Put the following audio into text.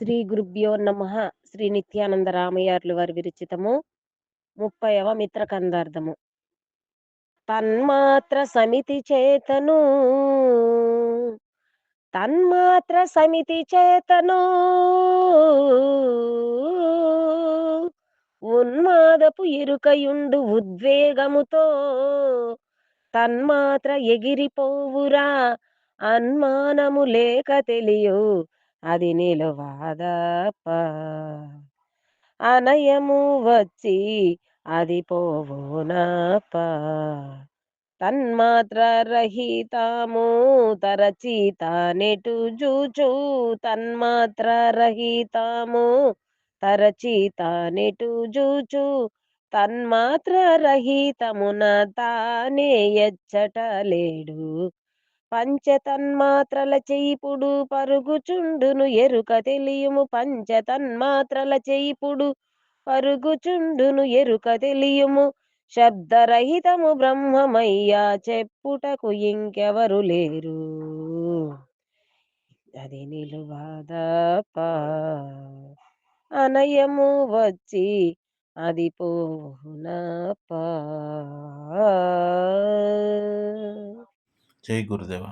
శ్రీ గురుభ్యో నమ. శ్రీ నిత్యానంద రామయ్యార్లు వారి విరచితము. ముప్పైవ మిత్రకందార్థము. తన్మాత్ర సమితి చేతను తన్మాత్ర సమితి చేతను ఉన్మాదపు ఇరుకయుండు ఉద్వేగముతో తన్మాత్ర ఎగిరిపోవురా. అన్మానము లేక తెలియు అది నిలువాదప్ప అనయము వచ్చి అది పోవునప్ప తన్మాత్ర రహితము తరచిత నెటు జూచు. తన్మాత్ర రహితము తరచిత నెటు జూచు. తన్మాత్ర రహితమున తానే ఎచ్చట లేడు పంచతన్మాత్రల చేయిపుడు పరుగుచుండును ఎరుక తెలియము పంచతన్మాత్రల చేయిపుడు పరుగుచుండును ఎరుక తెలియము శబ్దరహితము బ్రహ్మమయ్యా చెప్పుటకు ఇంకెవరు లేరు. అది నిలువాదప అనయము వచ్చి అది పోనప జై గురుదేవ